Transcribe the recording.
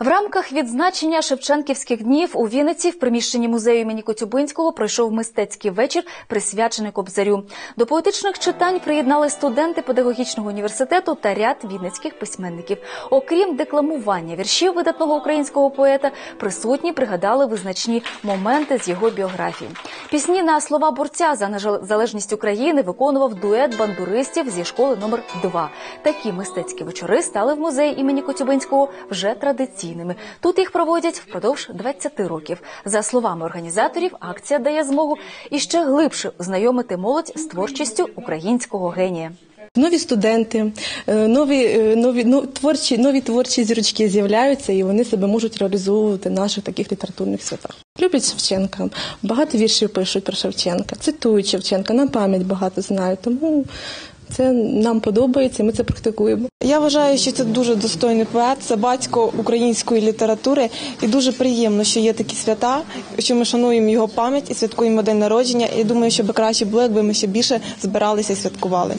В рамках відзначення Шевченківських днів у Вінниці в приміщенні музею імені Коцюбинського пройшов мистецький вечір, присвячений Кобзарю. До поетичних читань приєднали студенти педагогічного університету та ряд вінницьких письменників. Окрім декламування віршів видатного українського поета, присутні пригадали визначні моменти з його біографії. Пісні на слова борця за незалежність України виконував дует бандуристів зі школи номер 2 Такі мистецькі вечори стали в музеї імені Коцюбинського вже традиційними. Тут їх проводять впродовж 20 років. За словами організаторів, акція дає змогу іще глибше знайомити молодь з творчістю українського генія. Нові студенти, е, нові, е, нові, ну, творчі, нові творчі зірочки з'являються і вони себе можуть реалізовувати в наших таких літературних святах. Люблять Шевченка, багато віршів пишуть про Шевченка, цитують Шевченка, на пам'ять багато знають. Тому це нам подобається, ми це практикуємо. Я вважаю, що це дуже достойний поет, це батько української літератури, і дуже приємно, що є такі свята, що ми шануємо його пам'ять і святкуємо день народження. І думаю, що би краще було, якби ми ще більше збиралися і святкували.